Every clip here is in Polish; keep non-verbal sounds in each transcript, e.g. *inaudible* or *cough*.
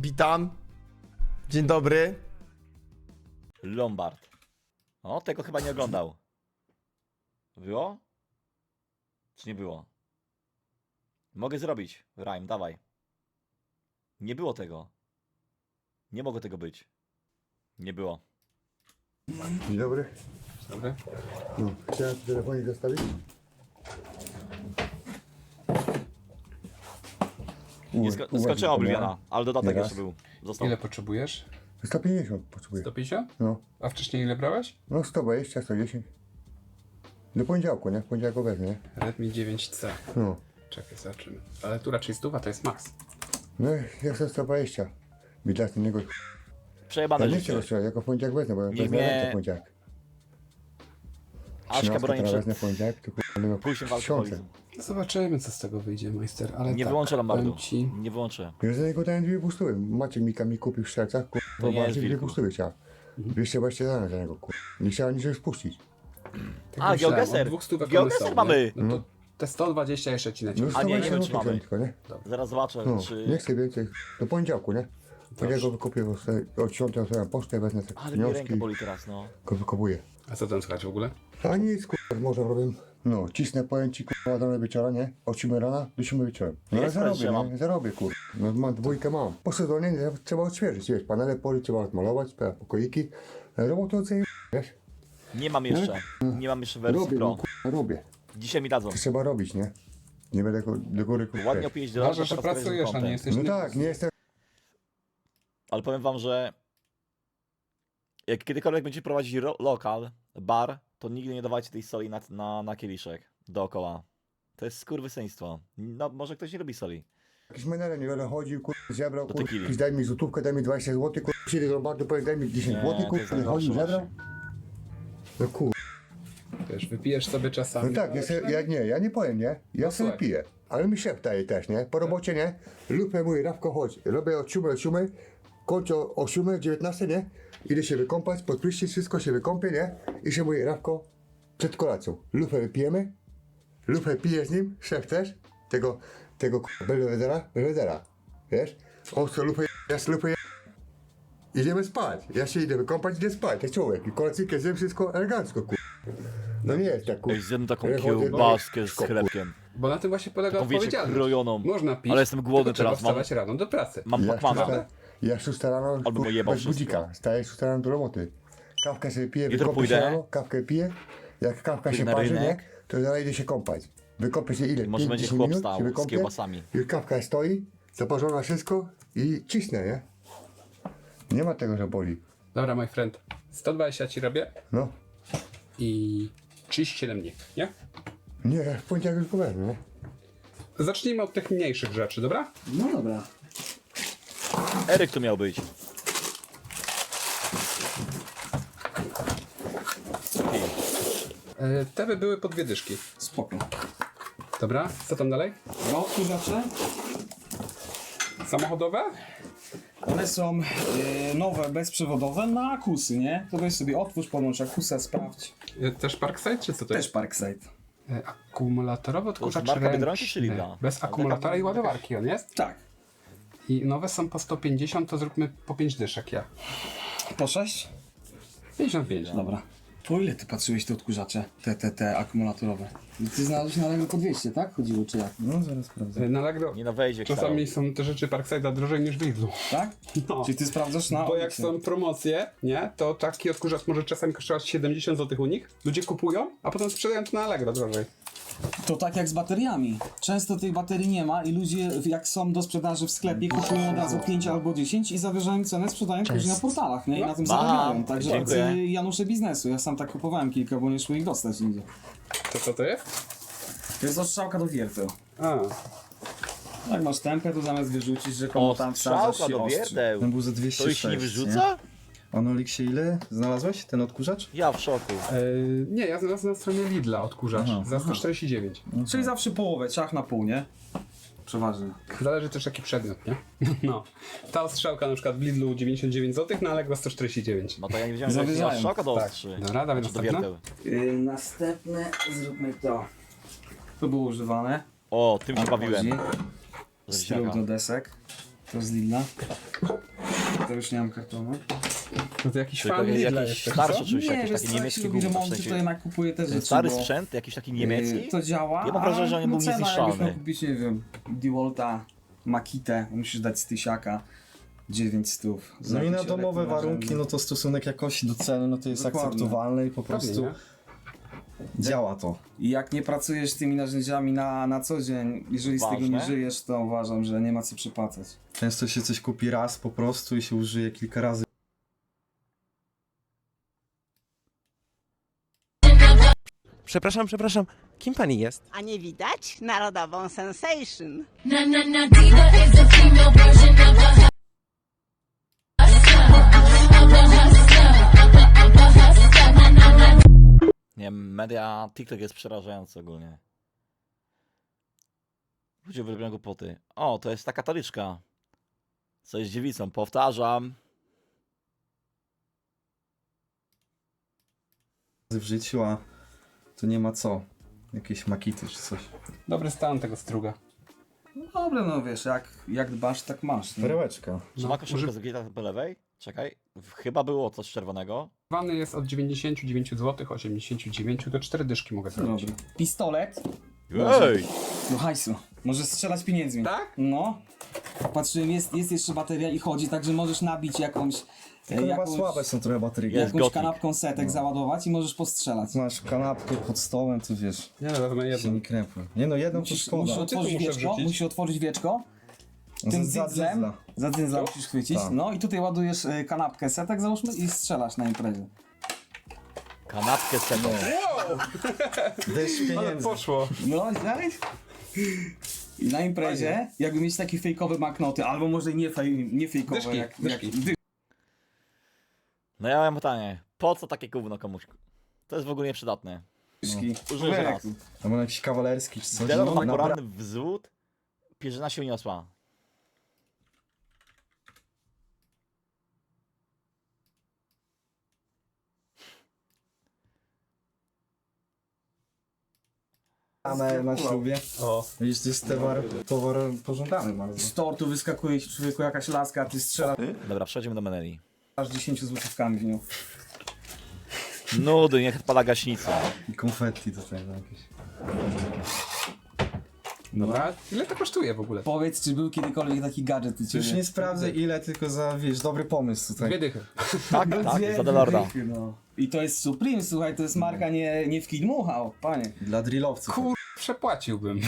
Witam. Dzień dobry. Lombard. O, tego chyba nie oglądał. Było? Czy nie było? Mogę zrobić. Rhyme, dawaj. Nie było tego. Nie mogło tego być. Nie było. Dzień dobry. Dobry. No, chciałem telefonik zostawić. Nie sko skończyłem Obliviona, ale dodatek jeszcze był. Został. Ile potrzebujesz? 150 potrzebuję. 150? No, A wcześniej ile brałeś? no 120, 110. Do poniedziałku, nie? W poniedziałku wezmę, nie? Redmi 9C. No. Czekaj, zobaczymy. Ale tu raczej stuwa to jest max. No, ja chcę 120. Mi dla innego. Ja Przejebane nie chcę życie. rozstrzelać, jako w poniedziałek wezmę, bo ja Niech wezmę mnie- rentę w poniedziałek. Aśka 13 broni teraz przed wezmę w poniedziałek, kurwa pójściem w tysiące. Zobaczymy, co z tego wyjdzie, majster. Ale Nie tak, wyłączę Lombardu. powiem Ci, Nie wyłączę. Ja za niego dałem dwie pustówy. Maciek Mika mi kupił w Szczelcach, To kurwa, nie jest dwie wilku. pustówy chciał. 220 dane za niego, kurwa. Nie chciała niczego spuścić. tak A, myślałem, geogeser. od dwóch stówek Geogeser są, mamy. nie? No to te 120 jeszcze ci No. A nie, nie 120 wiem, czy mamy. tylko, nie? Zaraz zobaczę, No, czy... nie chcę więcej. Do poniedziałku, nie? Poniedziałku wykupię bo sobie od 10 otwieram pocztę, wezmę te Ale mi ręka wnioski, boli teraz, no. go. A co tam słychać w ogóle? A nic, kurwa, może robię. No, cisnę pojęci, kurwa, do wieczora, nie? Od 7 rana do 7 wieczorem. No, ale zarobię, nie? Zarobię, kurwa. No, mam dwójkę mam. Po sezonie nie, trzeba odświeżyć, wiesz, panele poli trzeba odmalować, pe- pokoiki. Robotę ocenię, wiesz? Nie mam jeszcze. Nie mam jeszcze wersji Robię, Pro. no, kurwa, robię. Dzisiaj mi dadzą. To trzeba robić, nie? Nie będę go- do góry, kurwa, Ładnie wiesz. opięć dolarów. Ważne, że teraz pracujesz, a nie content. jesteś... No nie- tak, nie jestem Ale powiem wam, że jak kiedykolwiek będziecie prowadzić ro- lokal, bar, to nigdy nie dawajcie tej soli na, na, na kieliszek dookoła. To jest skurwysyństwo. No, może ktoś nie lubi soli. Jakiś menele nie będę chodził, kurwa, zebrał, Do kurwa, tequili. jakiś daj mi złotówkę, daj mi 20 zł, kurwa, przyjdę do Lombardu, powiem, daj mi 10 Nie, zł, to jest najgorsze zebrał. No kurwa. Wiesz, wypijesz sobie czasami. No tak, ja, se, ja nie, ja nie powiem, nie? Ja No sobie słuchaj. piję. Ale mi szef daje też, nie? Po robocie, nie? Lupę mój, Rawko, chodź. Robię od 7 do 7, kończę o 7, 19, nie? Idę się wykąpać, pod prysznic, wszystko się wykąpię, nie? I się mówi, Rawko, przed kolacją. Lupę wypijemy, lupę piję z nim, szef też, tego, tego belwedera, belwedera, wiesz? On chce lupę, ja chcę lupę, Idziemy spać. Ja się idę wykąpać, idę spać, jak człowiek. I kolacyjkę zjem wszystko elegancko, ku... No nie jest tak, ku... Ej, zjem taką kiełbaskę z chlebkiem. Bo na tym właśnie polega Taką, wiecie, odpowiedzialność. krojoną. Można pić, Ale jestem głodny tylko trzeba teraz, mam- wstawać rano do pracy. Mam Ja Pacmana. Ja szósta rano Albo kur- jebał bez wszystko. budzika. Staję szósta rano do roboty. Kawkę sobie piję, Jutro wykąpię pójdę. się rano, kawkę piję. Jak kawka Pójdę się na parzy, nie? rynek. To zaraz idę się kąpać. Wykąpię się ile? Może 5, będzie 10 chłop minut, stał się z wykąpię, kiełbasami. Już kawka stoi, zaparzona wszystko i cisnę, nie? Nie ma tego, że boli. Dobra, my friend. 120 ci robię No. i 37 dni, nie? Nie, w poniedziałek już nie? Zacznijmy od tych mniejszych rzeczy, dobra? No dobra. Eryk tu miał być. E, te by były po dwie dyszki. Spoko. Dobra, co tam dalej? Dwa odkurzacze. Samochodowe? One są e, nowe, bezprzewodowe na akusy, nie? To weź sobie otwórz, podłącz akusa, sprawdź. E, też Parkside, czy co to Też jest? Parkside. E, akumulatorowy odkurzacz marka ręczny. Biedronki czy Lidla? Bez Ale akumulatora i ładowarki on jest. Tak. I nowe są po 150, to zróbmy po 5 dyszek ja. Po 6? 55. Dobra. Po ile ty patrzyłeś te odkurzacze? Te, te, te akumulatorowe? Ty znalazłeś na Allegro po 200, tak? Chodziło czy jak? No zaraz sprawdzę. E, Na Allegro Nie no wejdzie czasami są te rzeczy Parkside'a drożej niż w Lidlu. Tak? *laughs* No. Czyli ty sprawdzasz na Bo jak są promocje, nie, to taki odkurzacz może czasami kosztować 70 zł u nich. Ludzie kupują, a potem sprzedają to na Allegro drożej. To tak jak z bateriami. Często tej baterii nie ma i ludzie jak są do sprzedaży w sklepie kupują od razu 5 albo 10 i zawyżają cenę, sprzedają później na portalach, nie? I na tym zarabiają. Także Dziękuję. tacy Janusze biznesu. Ja sam tak kupowałem kilka, bo nie szło ich dostać nigdzie. To co to jest? To jest ostrzałka do wierteł. A, Jak masz tempę, to zamiast wyrzucić, że komu tam Ostrzałka wsadzasz się do ostrzy. wierteł. Ten był za To 206. ich się nie wyrzuca? On Oliksie ile znalazłeś? Ten odkurzacz? Ja w szoku. e, nie, ja znalazłem na stronie Lidla odkurzacz Aha, za 149. Czyli zawsze połowę, ciach na pół, nie? Przeważnie. Zależy też jaki przedmiot, nie? *laughs* No. Ta ostrzałka na przykład w Lidlu 99 zł, na Allegro 149. No to ja nie wiedziałem, że szoka do Tak. ostrzy. Dobra, dawaj Czy do wierteł. Yy, następne zróbmy to. To było używane. O, tym się bawiłem. Zresztą. do desek. To z Lidla. To już nie mam kartonu. No to jakiś fan to Lidla jakiś jesteś, starszy co? Nie, jakiś wiesz taki co, jak niemiecki robi gówno, w remonty, sensie- to jednak kupuję też rzeczy, Stary bo, sprzęt, jakiś taki yy, niemiecki? To działa, Ja mam wrażenie, że on a był no cena, niezniszczalny. jakbyś miał kupić, nie wiem, DeWalta, Makitę, musisz dać z tysiaka 9 stów. No i na domowe warunki, no to stosunek jakości do ceny, no to jest Dokładnie. akceptowalny i po prostu nie? działa to. I jak nie pracujesz tymi narzędziami na, na co dzień, jeżeli z tego nie Ważne. żyjesz, to uważam, że nie ma co przypłacać. Często się coś kupi raz po prostu i się użyje kilka razy. Przepraszam, przepraszam, kim pani jest? A nie widać? Narodową sensation. Na na na diva is a female version of a hustler. Of a hustler. Of a, of a hustler. Na na na Nie wiem, media, TikTok jest przerażający ogólnie. Ludzie uwielbiają głupoty. O, to jest ta katoliczka. Co jest dziewicą, powtarzam. w życiu, a to nie ma co. Jakieś makity czy coś. Dobry stan tego struga. No dobra, no wiesz, jak, jak dbasz, tak masz. Nie? Perełeczka. Czy No, ma koszulkę uży- z gwita po lewej? Czekaj. Chyba było coś czerwonego. Wany jest od 99 zł, 89 do 4 dyszki mogę zrobić. Dobra. Pistolet, Ej! no hajsu, możesz strzelać pieniędzmi. Tak? No. Patrzyłem, jest, jest jeszcze bateria i chodzi, także możesz nabić jakąś, Tylko chyba jakąś, słabe są trochę baterie. Jakąś gotnik. kanapką setek załadować i możesz postrzelać. Masz kanapkę pod stołem, to wiesz, Nie no, wezmę się jedną. nie krępły. Nie no, jedną to Musisz, szkoda. musisz No, otworzyć muszę wieczko, wrzucić. musisz otworzyć wieczko, No, tym za za dzyndzla Co? musisz chwycić, Tak. no i tutaj ładujesz e, kanapkę setek załóżmy i strzelasz na imprezie. Kanapkę tego. Deszcz Ale pieniędzy. poszło. No, widziałeś? I na imprezie, jakby mieć takie fejkowe banknoty, albo może nie, fej, nie fejkowe, Dyszki, jak, jak dyszki. dy- No ja mam pytanie. Po co takie gówno komuś? To jest w ogóle nieprzydatne. dyszki. Użyj raz. Albo jakiś kawalerski czy coś. Delor No, na poranny wzód. Pierzyna się uniosła. na, na ślubie. O. Widzisz, to jest towar, towar pożądany bardzo. Z tortu wyskakuje ci człowieku jakaś laska, a ty strzelasz Dobra, przechodzimy do Meneli. 10 złotówkami w nią. Nudy, niech odpala gaśnica. I konfetti tutaj no, jakieś. Dobra. Ile to kosztuje w ogóle? Powiedz, czy był kiedykolwiek taki gadżet u Już ciebie? nie sprawdzę ile, tylko za, wiesz, dobry pomysł Dwie tutaj. dychy. Tak, No tak, dwie za Delorda. dychy, no. I to jest Supreme, słuchaj, to jest marka nie, nie w kij dmuchał, panie. Dla drillowców. Kur... przepłaciłbym.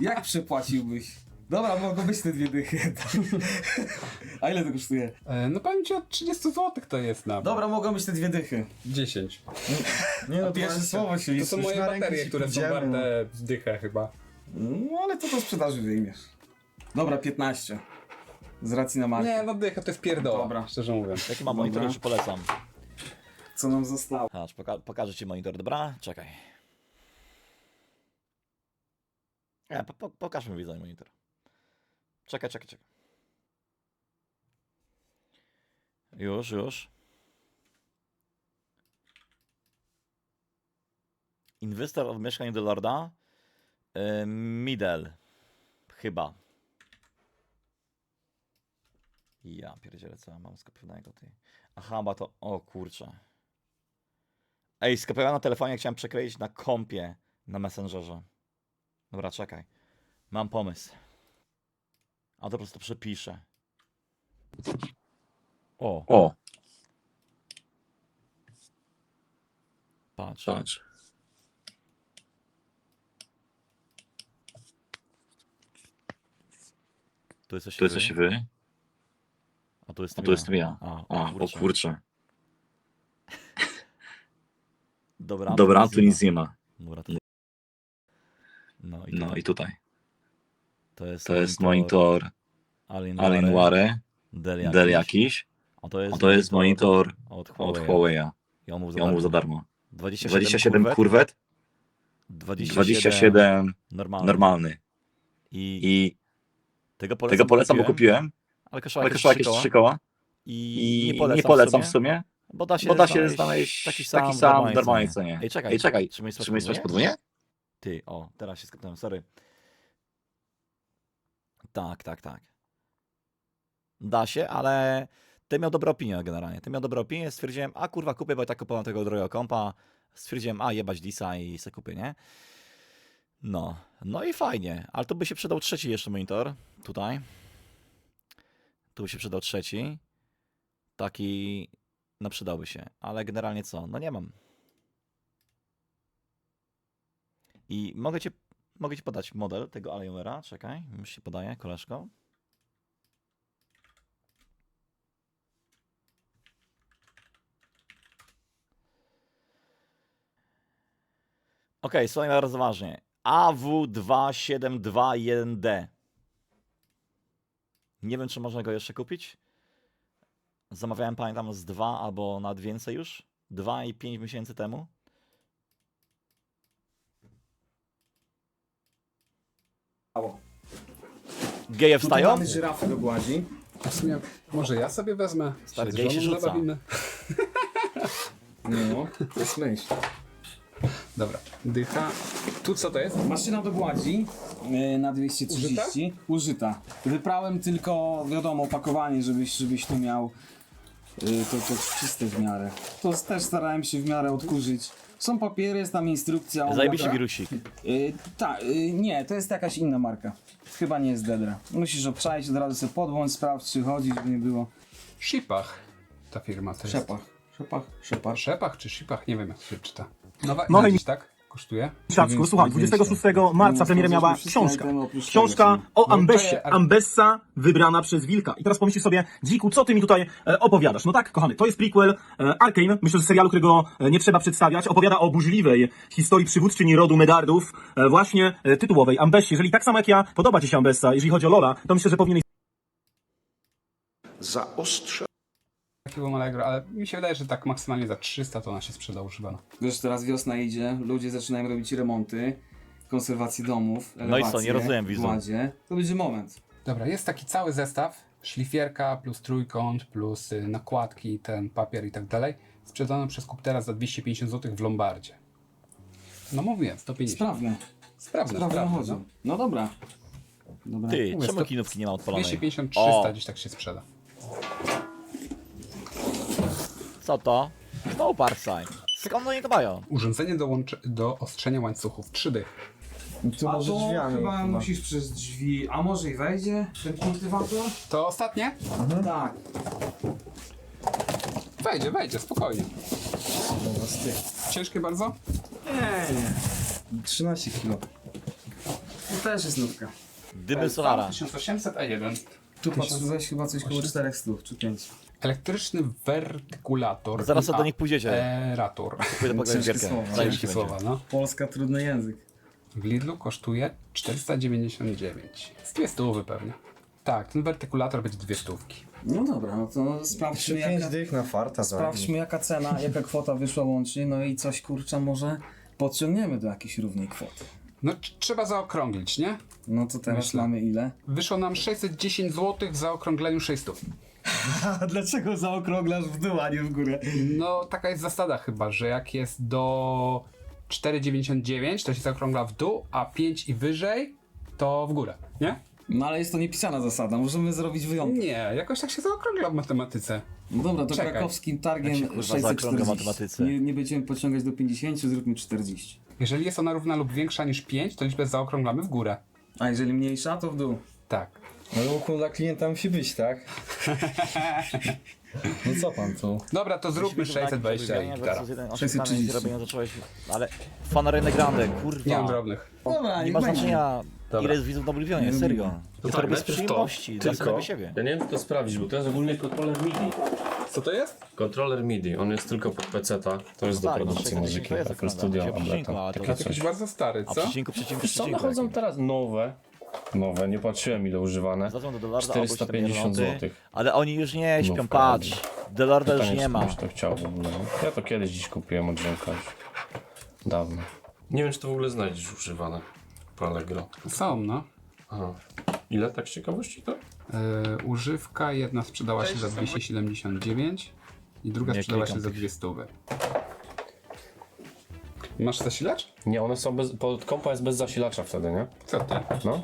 Jak przepłaciłbyś? Dobra, mogą być te dwie dychy. *laughs* A ile to kosztuje? E, no powiem ci od 30 zł to jest na Dobra, mogą być te dwie dychy. 10. Nie no, Pierwsze to słowo się To liczy. są moje na rękę baterie, ci które są pójdziemy, warte dychę chyba. No ale to do sprzedaży wyjmiesz. Dobra, 15. Z racji na markę. Nie, no dycha to jest pierdoła, Dobra. szczerze mówiąc. Jaki mam monitor, Dobra. już polecam. Co nam zostało? Aż poka pokażę ci monitor, dobra? Czekaj. E, po po pokaż mi widzę monitor. Czekaj, czekaj, czekaj. Już, już. Inwestor w mieszkaniu do Lorda. Yy, Middle. Chyba. Ja pierdzielę, co ja mam skopiowanego ty. Aha, bo to... O kurczę. Ej, skopiowałem na telefonie, chciałem przekleić na kompie na Messengerze. Dobra, czekaj. Mam pomysł. A to po prostu przepiszę. O. O, Patrz. patrz. Tu jesteś Tu jesteś wy, A tu a jestem tu jestem ja. A, A, o kurczę. *laughs* Dobra, Dobra, tu nic nie ma. Dobra, to... No i, No i tutaj. To jest, To jest monitor Alienware, Alienware, Dell jakiś. A to jest, a to jest monitor od od Huawei. Huawei'a. Ja mu za mu za darmo. darmo. 27, 27 kurwet, kurwet, 27, 27 normalny. normalny. I, I tego polecam, tego polecam, bo kupiłem, ale ale jakieś kosztował jakieś 3 3 koła I, i nie polecam, nie polecam w sumie, bo da się, bo da się znaleźć taki taki sam, sam w normalnej cenie. Ej, czekaj, Ej, czekaj, my spać podwójnie? Ty, o, teraz się skapnąłem, sorry. Tak, tak, tak. Da się, ale ty miał dobre opinie generalnie. Ty miał dobre opinie, stwierdziłem, a kurwa kupię, bo i tak kupowałem tego drogiego kompa. Stwierdziłem, a jebać Disa i se kupię, nie? No, no i fajnie, ale tu by się przydał trzeci jeszcze monitor, tutaj. Tu by się przydał trzeci. Taki, no przydałby się, ale generalnie co? No nie mam. I mogę cię, mogę ci podać model tego Alienware'a, czekaj, już się podaje, koleżko. Okej, słuchaj bardzo ważnie. AW2721D. Nie wiem, czy można go jeszcze kupić. Zamawiałem, pamiętam, z dwa albo nawet więcej już. Dwa i pięć miesięcy temu. Geje Tutaj wstają? mamy żyrafy do gładzi. W sumie, może ja sobie wezmę. Stary, gej się żoną rzuca. zabawimy. No, to jest myśl. Dobra, dycha. Tu co to jest? Maszyna do gładzi yy, na 230. Użyta? Wyprałem tylko, wiadomo, opakowanie, żebyś, żebyś tu miał yy, to, to czyste w miarę. To też starałem się w miarę odkurzyć. Są papiery, jest tam instrukcja. Zajebiście wirusik. Yy, tak, yy, nie, to jest jakaś inna marka. Chyba nie jest Dedra. Musisz obczaić, od razu sobie podłącz, sprawdź czy chodzi, żeby nie było. Shipach. Ta firma to jest. Szepach. Szepach, szepach. Szepach czy Shipach? Nie wiem jak to się czyta. Nowa ile mi- dziś, tak? Kosztuje? Siacku, słuchaj, 26 marca premierę miała książka. Książka o No, Ambessie. Ambessa wybrana przez Wilka. I teraz pomyślisz sobie, Dziku, co ty mi tutaj e, opowiadasz? No tak, kochany, to jest prequel e, Arkane, myślę, że serialu, którego e, nie trzeba przedstawiać. Opowiada o burzliwej historii przywódczyni rodu Medardów, e, właśnie e, tytułowej Ambessie. Jeżeli tak samo jak ja podoba ci się Ambessa, jeżeli chodzi o Lola, to myślę, że powinieneś Takiego Allegro, ale mi się wydaje, że tak maksymalnie za 300 to ona się sprzeda używana. Wiesz, teraz wiosna idzie, ludzie zaczynają robić remonty, konserwację domów, No i co, nie rozumiem, gładzie. To będzie moment. Dobra, jest taki cały zestaw, szlifierka plus trójkąt, plus y, nakładki, ten papier i tak dalej. Sprzedano przez Kuptera za 250 zł w Lombardzie. No mówiłem, 150. Sprawne. Sprawne, Sprawne sprawne. chodzą. No. No dobra. dobra. Ty, Mówię, czemu sto- kinówki nie ma odpalonej? 250, O. 300 gdzieś tak się sprzeda. Co to? Znowu Parkside. Skąd oni to mają? Urządzenie do, do ostrzenia łańcuchów 3D. Tu może drzwiami. chyba musisz przez drzwi, a może i wejdzie ten kultywator? To ostatnie? Tak. Wejdzie, wejdzie, spokojnie. Dobra, z tych. Ciężkie bardzo? Nie, nie. 13 kilo. To też jest nówka. Dymy Solara. 1800, a jeden. Tu patrzyłeś chyba coś koło 400 czy 5. Elektryczny wertykulator. Zaraz do nich pójdziecie. Aerator. Pójdę po ciężkie słowa. No. Polska trudny język. W Lidlu kosztuje 499. Z dwie stówy pewnie. Tak, ten wertykulator będzie dwie stówki. No dobra, no to sprawdźmy 5 jaka, dych na farta sprawdźmy jaka cena, jaka kwota wyszła łącznie, no i coś kurczę może podciągniemy do jakiejś równej kwoty. No tr- trzeba zaokrąglić, nie? No to teraz Myślę. mamy ile? Wyszło nam 610 zł w zaokrągleniu 600. *laughs* A dlaczego zaokrąglasz w dół, a nie w górę? No taka jest zasada chyba, że jak jest do 4,99 to się zaokrągla w dół, a 5 i wyżej to w górę, nie? No ale jest to niepisana zasada, możemy zrobić wyjątek. Nie, jakoś tak się zaokrągla w matematyce. No dobra, to Czekaj. krakowskim targiem Jak się, kurwa, zaokrągla 640. matematyce? Nie, nie będziemy pociągać do 50, zróbmy 40. Jeżeli jest ona równa lub większa niż 5, to liczbę zaokrąglamy w górę. A jeżeli mniejsza, to w dół. Tak. No ukłon dla klienta musi być, tak? *laughs* No co pan tu? Dobra, to zróbmy 620 i gitara. 630. Robienia zacząłeś, ale Fanarene Grande, kurwa. Nie mam drobnych. Dobra, Nie ma znaczenia, ile jest widzów na Oblivionie, serio. Ja to tak, robię z najpierw to, przyjemności, dla tylko- siebie. Ja nie wiem, to sprawdzić, bo to jest ogólnie kontroler MIDI. Co to jest? Kontroler MIDI, on jest tylko pod PC-ta. To jest do Tak, no, produkcji 610 muzyki, to prawda. Studio, ale to Takie jest Jakiś coś. bardzo stary, A co? przecinku, przecinku, co, przecinku. nachodzą jakie? teraz nowe. Nowe, nie patrzyłem ile używane. Zadzwoń do Delarda, 450 obudź te zł. Ale oni już nie śpią, Nówka patrz. Delarda już nie ma. to chciał w ogóle. Ja to kiedyś dziś kupiłem od już. Dawno. Nie wiem, czy to w ogóle znajdziesz używane po Allegro. Są, no. Aha. Ile tak z ciekawości to? Yy, używka jedna sprzedała się za 279 i druga Nie sprzedała klikam się za tych. 200. Masz zasilacz? Nie, one są bez, pod kompa jest bez zasilacza wtedy, nie? Co ty? No.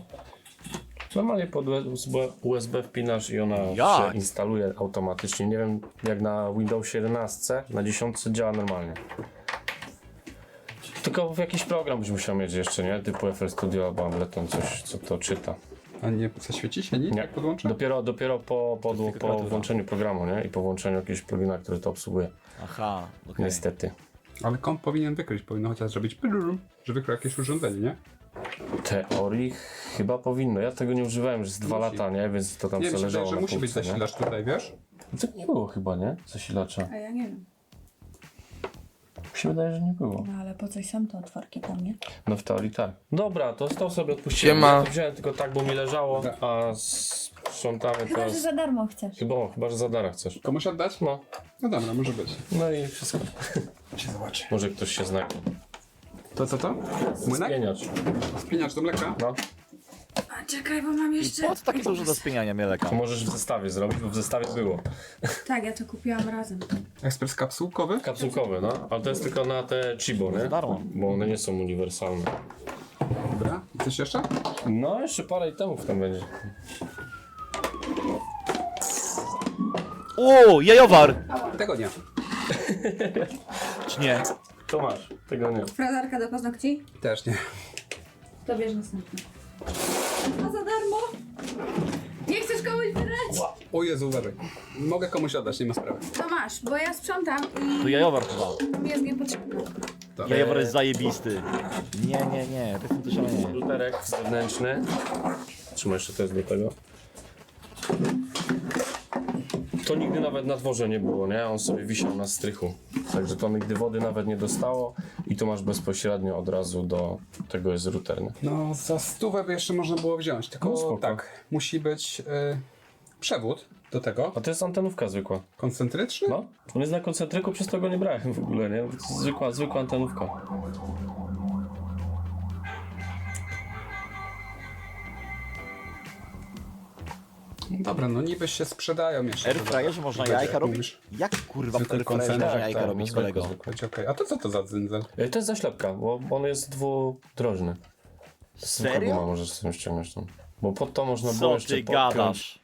Normalnie pod USB, USB wpinasz i ona Jak? się instaluje automatycznie. Nie wiem, jak na Windows 11, na 10 działa normalnie. Tylko w jakiś program byś musiał mieć jeszcze, nie? Typu FL Studio albo Ableton, coś, co to czyta. A nie zaświeci się nic, Nie. jak podłączę? Dopiero, dopiero po, po, po włączeniu programu, nie? I po włączeniu jakiegoś plugina, który to obsługuje. Aha, okej. Niestety. Ale komp powinien wykryć, powinno chociaż zrobić że wykrył jakieś urządzenie, nie? Teorii chyba powinno. Ja tego nie używałem już z dwa Musi. lata, nie? Więc to tam Nie, mi sobie się leżało wydaje, że na musi być półce, nie? zasilacz tutaj, wiesz? To nie było chyba, nie? Zasilacza. A ja nie wiem. Mi się wydaje, że nie było. No ale po coś są te otworki tam, nie? No w teorii tak. Dobra, to to sobie odpuściłem. Siema. Ja to wziąłem tylko tak, bo mi leżało, a sprzątamy Chyba, że teraz. za darmo chcesz. Chyba, o, chyba, że za dara chcesz. Komuś oddać? No, No dobra, może być. no i wszystko. Się zobaczy. Może ktoś się znajdzie. To co to? Młynek? Spieniacz. Spieniacz do mleka? No, A czekaj, bo mam jeszcze... Po co takie dużo do spieniania mieleka? to możesz w zestawie zrobić, bo w zestawie było. Tak, ja to kupiłam razem. Ekspres kapsułkowy? Kapsułkowe, no. Ale to jest tylko na te Chibo, nie? Za darmo. Bo one nie są uniwersalne. Dobra. I Coś jeszcze? No, jeszcze parę itemów tam będzie. O, jajowar! Tego nie. *laughs* Czy nie? To masz, tego nie. Frazarka do paznokci? Też nie. To bierz następny. A za darmo? Nie chcesz komuś wydać? O Jezu, uważaj. Mogę komuś oddać, nie ma sprawy. To masz, bo ja sprzątam To i jajowar chyba. mi jest niepotrzebne. Jajowar jest zajebisty. Nie, nie, nie, to jest to szalenie. Luterek zewnętrzny. Trzymaj jeszcze to jest do tego. To nigdy nawet na dworze nie było, nie? On sobie wisiał na strychu. Także to nigdy wody nawet nie dostało i tu masz bezpośrednio od razu do tego jest router, nie? No, za stówę by jeszcze można było wziąć, tylko No, spoko. tak, musi być y, przewód do tego, A to jest antenówka zwykła. koncentryczny. No, on jest na koncentryku, przez to go nie brałem w ogóle, nie? To Zwykła, zwykła antenówka. Dobra, no niby się sprzedają jeszcze. Airfryerze można Będzie, jajka jak robić? mówisz. Jak kurwa w Zwykły airfryerze koncentrat, można jajka tak, robić, zwykły, kolego? zwykły. Okej. A to co to za dzyndzel? To jest zaślepka, bo on jest dwudrożny. Ma, Serio? możesz sobie ściągnąć tam. Bo pod to można było Co jeszcze ty podpiąć. gadasz?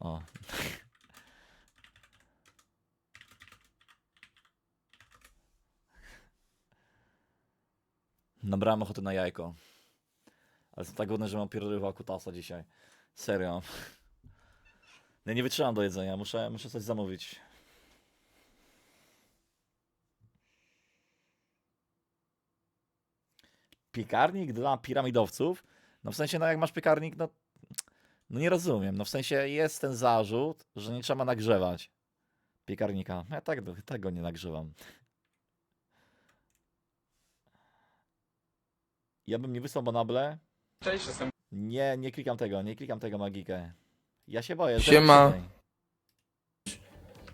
O. Nabrałem ochoty na jajko. Ale są tak głodny, że mam pierdolowego kutasa dzisiaj. Serio. Ja nie wytrzymam do jedzenia, muszę, muszę coś zamówić. piekarnik dla piramidowców? No w sensie, no jak masz piekarnik, no, no nie rozumiem. No w sensie jest ten zarzut, że nie trzeba nagrzewać piekarnika. Ja tak, tak go nie nagrzewam. Ja bym nie wysłał Bonable. Cześć, jestem. Nie, nie klikam tego, nie klikam tego magikę. Ja się boję. Siema.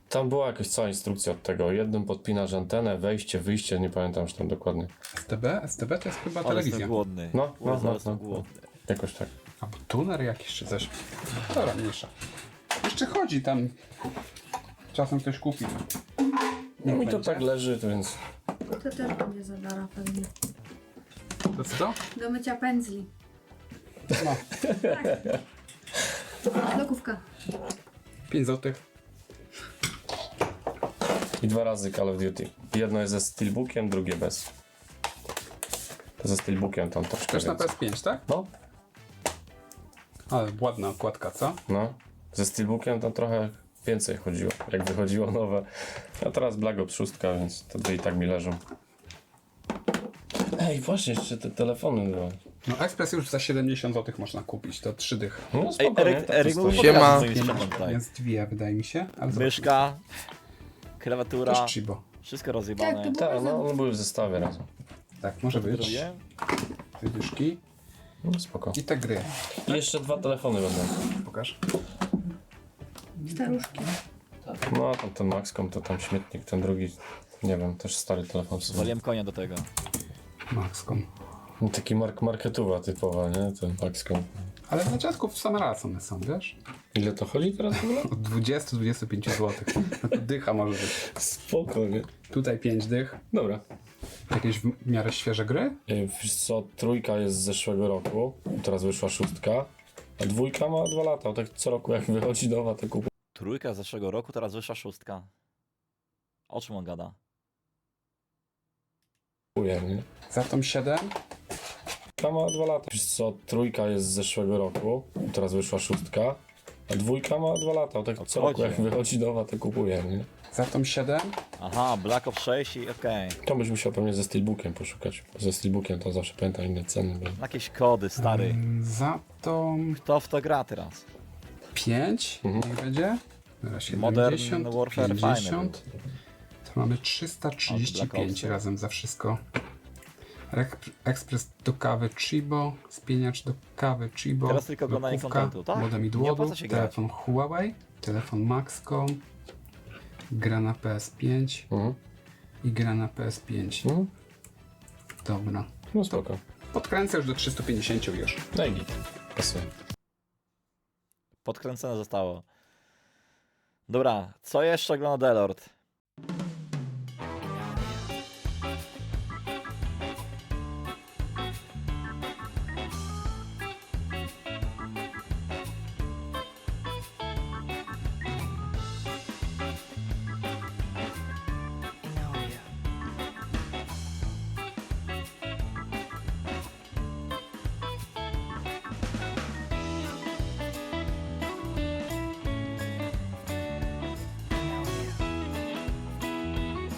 Tam była jakaś cała instrukcja od tego. Jednym podpinasz antenę, wejście, wyjście, nie pamiętam już tam dokładnie. STB? STB to jest chyba Ale telewizja. jestem głodny. No, no, Jezu, no, ale jestem no. głodny. Jakoś tak. Albo tuner jakiś czy coś. Dobra, mniejsza. Jeszcze chodzi tam. Czasem ktoś kupi. No mi to tak leży, to więc... To też będzie za darmo pewnie. To co to? Do mycia pędzli. No, Tak. Lokówka. 5 złotych. I dwa razy Call of Duty. Jedno jest ze Steelbookiem, drugie bez. To ze Steelbookiem tam troszkę Też na więcej. PS5, tak? No, Ale ładna okładka, co? no. Ze Steelbookiem tam trochę więcej chodziło, jak wychodziło nowe. A teraz Black Ops 6, więc to i tak mi leżą. *laughs* Ej, właśnie, jeszcze te telefony były. No Express już za 70 zł można kupić, to trzy dych. No Ej, spoko, nie? Eryk, Tak to stoi. Nie ma, jest dwie wydaje mi się, ale. Myszka, Też klawiatura, Chibo. wszystko rozjebane. Tak, to Tak, no one były w zestawie razem. Tak, może być. Drugie? Dwie dyszki No spoko. i te gry. I jeszcze dwa telefony będą. Pokaż. Staruszki. No, tam ten Maxcom to tam śmietnik, ten drugi, nie wiem, też stary telefon. w sumie. Zwaliłem konia do tego. Maxcom. No, Taki mark marketuwa typowa, nie? Ten Maxcom. Ale dla dziadków w sam raz one są, wiesz? Ile to chodzi teraz w ogóle? Od 20-25 zł. No to dycha może być. Spoko, nie? Tutaj 5 dych. Dobra. Jakieś w miarę świeże gry? Y, Wiesz co, trójka jest z zeszłego roku, teraz wyszła szóstka, a dwójka ma dwa lata. Tak co roku jak wychodzi nowa, to kupuję, Trójka z zeszłego roku, teraz wyższa szóstka. O czym on gada? Nie? Zatom 7. Trójka ma dwa lata. Wiesz co, trójka jest z zeszłego roku, teraz wyszła szóstka, a dwójka ma dwa lata. Tak co roku jak wychodzi nowa, to kupuję, nie? Zatom 7. Aha, Black Ops 6 i okej. To byś musiał pewnie ze Steelbookiem poszukać. Ze Steelbookiem to zawsze pamiętam inne ceny. były. Jakieś kody, stary. Mm, Zatom Kto w to gra teraz? 5. Mhm. Niech będzie. Modern 70, Warfare fajny 50. To mamy 335 Od Black razem za wszystko. Rek- ekspres do kawy Chibo, spieniacz do kawy Chibo, Teraz tylko oglądanie lodówka, kontentu, tak? modem i dłodu, się grać. telefon Huawei, telefon Maxcom, gra na PS5 Mhm. i gra na PS5. Mhm. Dobra. No spoko. Podkręcę już do 350 już. Daj git. Pasuje. Podkręcone zostało. Dobra, co jeszcze ogląda Delord?